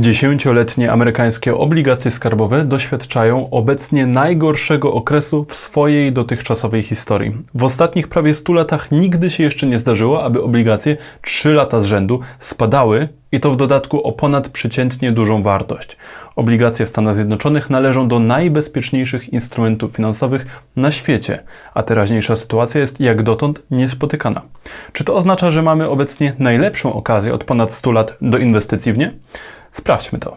Dziesięcioletnie amerykańskie obligacje skarbowe doświadczają obecnie najgorszego okresu w swojej dotychczasowej historii. W ostatnich prawie 100 latach nigdy się jeszcze nie zdarzyło, aby obligacje 3 lata z rzędu spadały i to w dodatku o ponadprzeciętnie dużą wartość. Obligacje w Stanach Zjednoczonych należą do najbezpieczniejszych instrumentów finansowych na świecie, a teraźniejsza sytuacja jest jak dotąd niespotykana. Czy to oznacza, że mamy obecnie najlepszą okazję od ponad 100 lat do inwestycji w nie? Sprawdźmy to.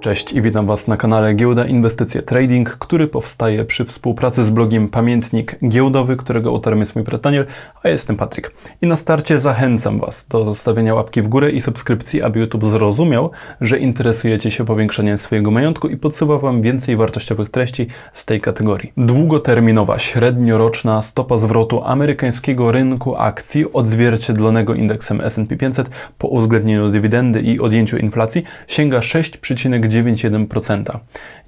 Cześć i witam Was na kanale Giełda Inwestycje Trading, który powstaje przy współpracy z blogiem Pamiętnik Giełdowy, którego autorem jest mój brat Daniel, a jestem Patryk. I na starcie zachęcam Was do zostawienia łapki w górę i subskrypcji, aby YouTube zrozumiał, że interesujecie się powiększeniem swojego majątku i podsyła Wam więcej wartościowych treści z tej kategorii. Długoterminowa, średnioroczna stopa zwrotu amerykańskiego rynku akcji odzwierciedlonego indeksem S&P 500 po uwzględnieniu dywidendy i odjęciu inflacji sięga 6,9 0,91%.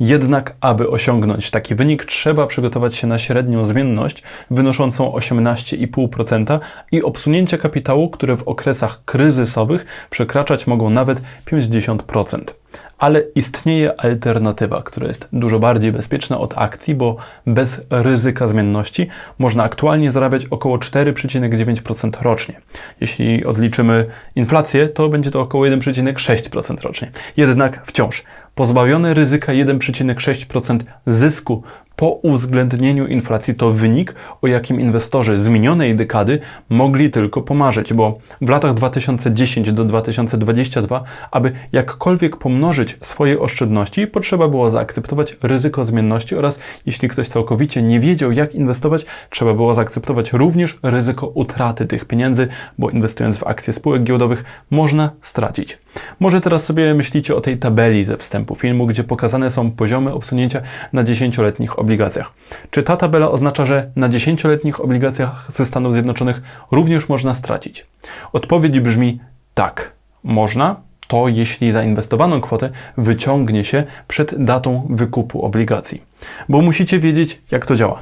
Jednak, aby osiągnąć taki wynik, trzeba przygotować się na średnią zmienność wynoszącą 18,5% i obsunięcia kapitału, które w okresach kryzysowych przekraczać mogą nawet 50% ale istnieje alternatywa, która jest dużo bardziej bezpieczna od akcji, bo bez ryzyka zmienności można aktualnie zarabiać około 4,9% rocznie. Jeśli odliczymy inflację, to będzie to około 1,6% rocznie. Jednak wciąż pozbawione ryzyka 1,6% zysku po uwzględnieniu inflacji to wynik, o jakim inwestorzy z minionej dekady mogli tylko pomarzyć, bo w latach 2010 do 2022, aby jakkolwiek pomnożyć swoje oszczędności, potrzeba było zaakceptować ryzyko zmienności oraz jeśli ktoś całkowicie nie wiedział, jak inwestować, trzeba było zaakceptować również ryzyko utraty tych pieniędzy, bo inwestując w akcje spółek giełdowych można stracić. Może teraz sobie myślicie o tej tabeli ze wstępu filmu, gdzie pokazane są poziomy obsunięcia na 10-letnich obligacjach. Czy ta tabela oznacza, że na 10-letnich obligacjach ze Stanów Zjednoczonych również można stracić? Odpowiedź brzmi tak, można, to jeśli zainwestowaną kwotę wyciągnie się przed datą wykupu obligacji. Bo musicie wiedzieć, jak to działa.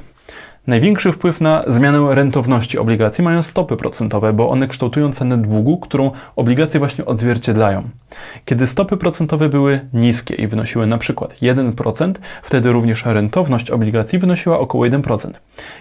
Największy wpływ na zmianę rentowności obligacji mają stopy procentowe, bo one kształtują cenę długu, którą obligacje właśnie odzwierciedlają. Kiedy stopy procentowe były niskie i wynosiły na przykład 1%, wtedy również rentowność obligacji wynosiła około 1%.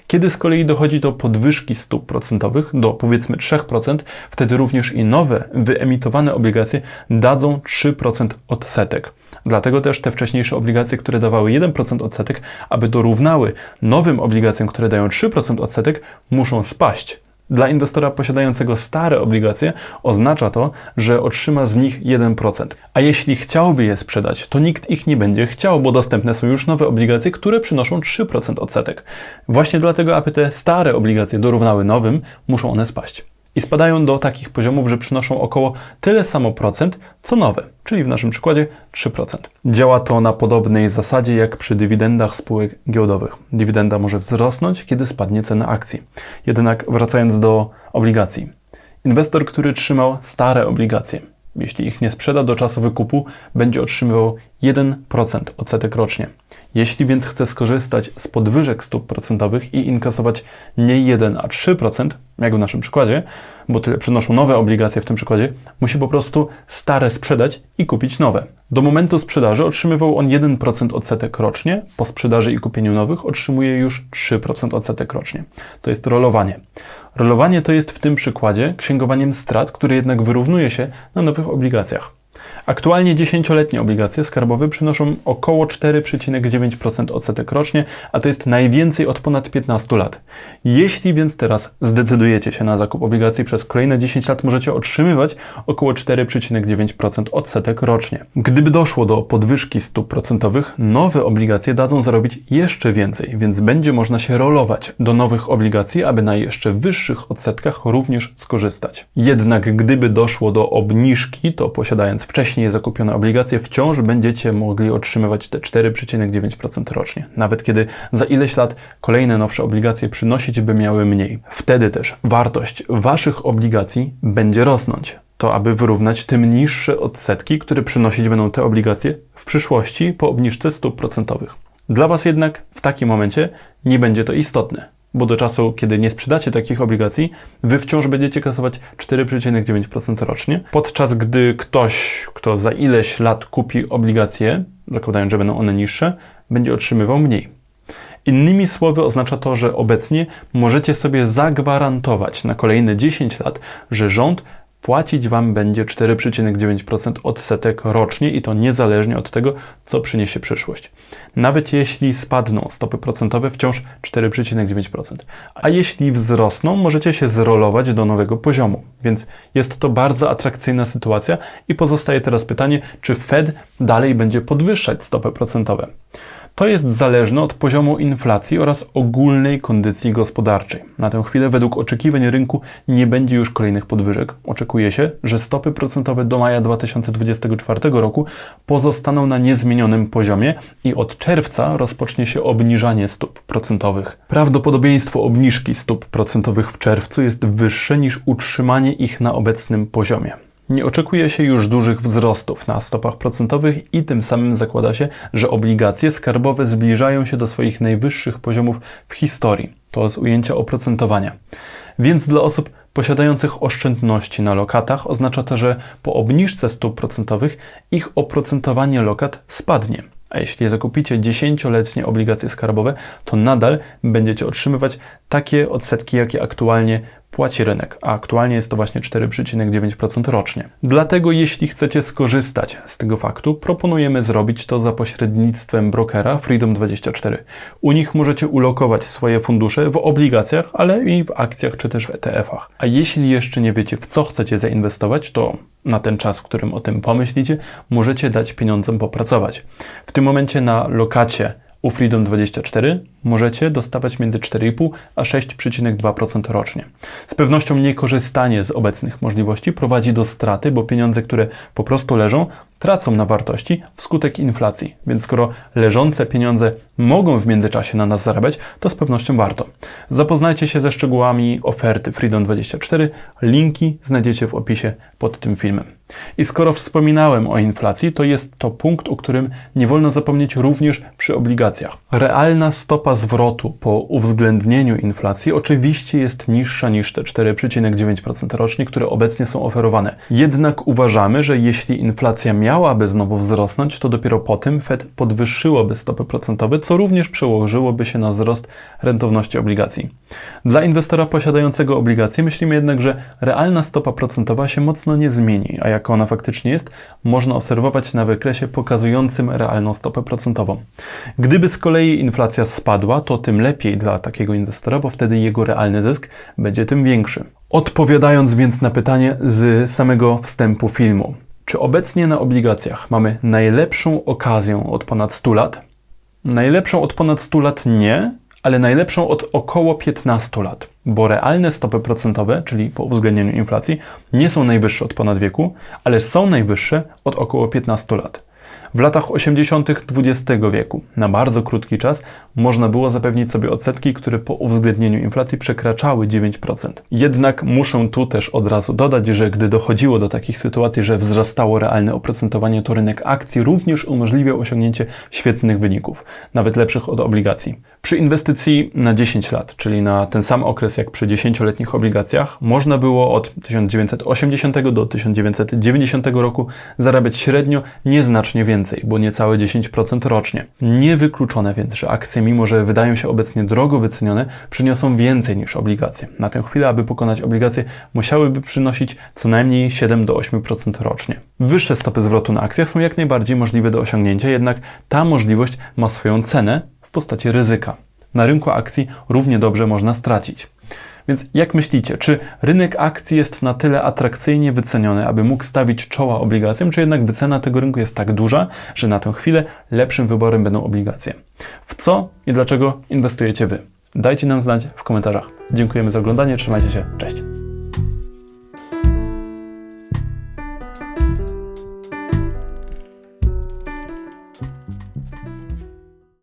Kiedy z kolei dochodzi do podwyżki stóp procentowych do powiedzmy 3%, wtedy również i nowe wyemitowane obligacje dadzą 3% odsetek. Dlatego też te wcześniejsze obligacje, które dawały 1% odsetek, aby dorównały nowym obligacjom, które dają 3% odsetek, muszą spaść. Dla inwestora posiadającego stare obligacje oznacza to, że otrzyma z nich 1%. A jeśli chciałby je sprzedać, to nikt ich nie będzie chciał, bo dostępne są już nowe obligacje, które przynoszą 3% odsetek. Właśnie dlatego, aby te stare obligacje dorównały nowym, muszą one spaść i spadają do takich poziomów, że przynoszą około tyle samo procent, co nowe, czyli w naszym przykładzie 3%. Działa to na podobnej zasadzie jak przy dywidendach spółek giełdowych. Dywidenda może wzrosnąć, kiedy spadnie cena akcji. Jednak wracając do obligacji. Inwestor, który trzymał stare obligacje, jeśli ich nie sprzeda do czasu wykupu, będzie otrzymywał 1% odsetek rocznie. Jeśli więc chce skorzystać z podwyżek stóp procentowych i inkasować nie 1, a 3%, jak w naszym przykładzie, bo tyle przynoszą nowe obligacje w tym przykładzie, musi po prostu stare sprzedać i kupić nowe. Do momentu sprzedaży otrzymywał on 1% odsetek rocznie, po sprzedaży i kupieniu nowych otrzymuje już 3% odsetek rocznie. To jest rolowanie. Rolowanie to jest w tym przykładzie księgowaniem strat, które jednak wyrównuje się na nowych obligacjach. Aktualnie 10-letnie obligacje skarbowe przynoszą około 4,9% odsetek rocznie, a to jest najwięcej od ponad 15 lat. Jeśli więc teraz zdecydujecie się na zakup obligacji przez kolejne 10 lat, możecie otrzymywać około 4,9% odsetek rocznie. Gdyby doszło do podwyżki stóp procentowych, nowe obligacje dadzą zarobić jeszcze więcej, więc będzie można się rolować do nowych obligacji, aby na jeszcze wyższych odsetkach również skorzystać. Jednak gdyby doszło do obniżki, to posiadając wcześniej zakupione obligacje, wciąż będziecie mogli otrzymywać te 4,9% rocznie. Nawet kiedy za ileś lat kolejne nowsze obligacje przynosić by miały mniej. Wtedy też wartość waszych obligacji będzie rosnąć. To aby wyrównać tym niższe odsetki, które przynosić będą te obligacje w przyszłości po obniżce stóp procentowych. Dla Was jednak w takim momencie nie będzie to istotne bo do czasu, kiedy nie sprzedacie takich obligacji, wy wciąż będziecie kasować 4,9% rocznie, podczas gdy ktoś, kto za ileś lat kupi obligacje, zakładając, że będą one niższe, będzie otrzymywał mniej. Innymi słowy, oznacza to, że obecnie możecie sobie zagwarantować na kolejne 10 lat, że rząd płacić Wam będzie 4,9% odsetek rocznie i to niezależnie od tego, co przyniesie przyszłość. Nawet jeśli spadną stopy procentowe, wciąż 4,9%. A jeśli wzrosną, możecie się zrolować do nowego poziomu. Więc jest to bardzo atrakcyjna sytuacja i pozostaje teraz pytanie, czy Fed dalej będzie podwyższać stopy procentowe. To jest zależne od poziomu inflacji oraz ogólnej kondycji gospodarczej. Na tę chwilę, według oczekiwań rynku, nie będzie już kolejnych podwyżek. Oczekuje się, że stopy procentowe do maja 2024 roku pozostaną na niezmienionym poziomie i od czerwca rozpocznie się obniżanie stóp procentowych. Prawdopodobieństwo obniżki stóp procentowych w czerwcu jest wyższe niż utrzymanie ich na obecnym poziomie. Nie oczekuje się już dużych wzrostów na stopach procentowych i tym samym zakłada się, że obligacje skarbowe zbliżają się do swoich najwyższych poziomów w historii. To z ujęcia oprocentowania. Więc dla osób posiadających oszczędności na lokatach oznacza to, że po obniżce stóp procentowych ich oprocentowanie lokat spadnie. A jeśli zakupicie 10-letnie obligacje skarbowe, to nadal będziecie otrzymywać takie odsetki, jakie aktualnie płaci rynek, a aktualnie jest to właśnie 4,9% rocznie. Dlatego jeśli chcecie skorzystać z tego faktu, proponujemy zrobić to za pośrednictwem brokera Freedom24. U nich możecie ulokować swoje fundusze w obligacjach, ale i w akcjach czy też w ETF-ach. A jeśli jeszcze nie wiecie, w co chcecie zainwestować, to na ten czas, w którym o tym pomyślicie, możecie dać pieniądzom popracować. W tym momencie na lokacie u Freedom24 możecie dostawać między 4,5 a 6,2% rocznie. Z pewnością niekorzystanie z obecnych możliwości prowadzi do straty, bo pieniądze, które po prostu leżą, tracą na wartości wskutek inflacji. Więc skoro leżące pieniądze mogą w międzyczasie na nas zarabiać, to z pewnością warto. Zapoznajcie się ze szczegółami oferty Freedom24. Linki znajdziecie w opisie pod tym filmem. I skoro wspominałem o inflacji, to jest to punkt, o którym nie wolno zapomnieć również przy obligacjach. Realna stopa zwrotu po uwzględnieniu inflacji oczywiście jest niższa niż te 4,9% rocznie, które obecnie są oferowane. Jednak uważamy, że jeśli inflacja miałaby znowu wzrosnąć, to dopiero potem Fed podwyższyłoby stopy procentowe, co również przełożyłoby się na wzrost rentowności obligacji. Dla inwestora posiadającego obligacje myślimy jednak, że realna stopa procentowa się mocno nie zmieni, a jaka ona faktycznie jest, można obserwować na wykresie pokazującym realną stopę procentową. Gdyby z kolei inflacja spadła, to tym lepiej dla takiego inwestora, bo wtedy jego realny zysk będzie tym większy. Odpowiadając więc na pytanie z samego wstępu filmu, czy obecnie na obligacjach mamy najlepszą okazję od ponad 100 lat? Najlepszą od ponad 100 lat nie, ale najlepszą od około 15 lat, bo realne stopy procentowe, czyli po uwzględnieniu inflacji, nie są najwyższe od ponad wieku, ale są najwyższe od około 15 lat. W latach 80. XX wieku, na bardzo krótki czas, można było zapewnić sobie odsetki, które po uwzględnieniu inflacji przekraczały 9%. Jednak muszę tu też od razu dodać, że gdy dochodziło do takich sytuacji, że wzrastało realne oprocentowanie, to rynek akcji również umożliwiał osiągnięcie świetnych wyników, nawet lepszych od obligacji. Przy inwestycji na 10 lat, czyli na ten sam okres jak przy 10-letnich obligacjach, można było od 1980 do 1990 roku zarabiać średnio nieznacznie więcej, bo niecałe 10% rocznie. Niewykluczone więc, że akcje, mimo że wydają się obecnie drogo wycenione, przyniosą więcej niż obligacje. Na tę chwilę, aby pokonać obligacje, musiałyby przynosić co najmniej 7 do 8% rocznie. Wyższe stopy zwrotu na akcjach są jak najbardziej możliwe do osiągnięcia, jednak ta możliwość ma swoją cenę, w postaci ryzyka. Na rynku akcji równie dobrze można stracić. Więc jak myślicie, czy rynek akcji jest na tyle atrakcyjnie wyceniony, aby mógł stawić czoła obligacjom, czy jednak wycena tego rynku jest tak duża, że na tę chwilę lepszym wyborem będą obligacje? W co i dlaczego inwestujecie Wy? Dajcie nam znać w komentarzach. Dziękujemy za oglądanie, trzymajcie się, cześć!